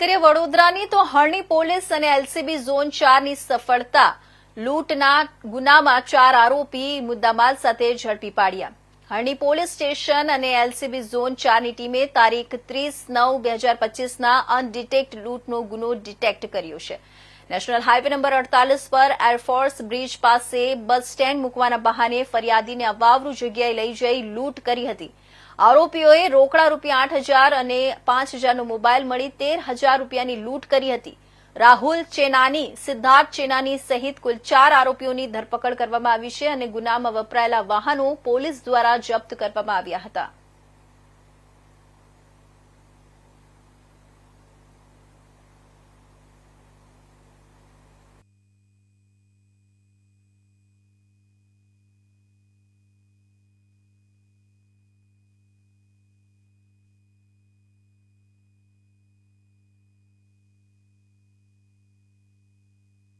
કરીએ વડોદરાની, તો હરણી પોલીસ અને એલસીબી ઝોન ચારની સફળતા. લૂંટના ગુનામાં ચાર આરોપી મુદ્દામાલ સાથે ઝડપી પાડ્યા. હરણી પોલીસ સ્ટેશન અને એલસીબી ઝોન ચારની ટીમે તારીખ ત્રીસ નવ બે હજાર પચીસના અનડિટેક્ટ લૂંટનો ગુનો ડિટેક્ટ કર્યો છે. નેશનલ હાઇવે નંબર અડતાલીસ પર એરફોર્સ બ્રિજ પાસે બસ સ્ટેન્ડ મૂકવાના બહાને ફરિયાદીને અવાવરૂ જગ્યાએ લઈ જઈ લૂંટ કરી હતી. આરોપીઓએ રોકડા રૂપિયા આઠ હજાર અને પાંચ હજારનો મોબાઈલ મળી તેર હજાર રૂપિયાની લૂંટ કરી હતી. રાહુલ ચેનાની, સિદ્ધાર્થ ચેનાની સહિત કુલ ચાર આરોપીઓની ધરપકડ કરવામાં આવી છે અને ગુનામાં વપરાયેલા વાહનો પોલીસ દ્વારા જપ્ત કરવામાં આવ્યા હતા.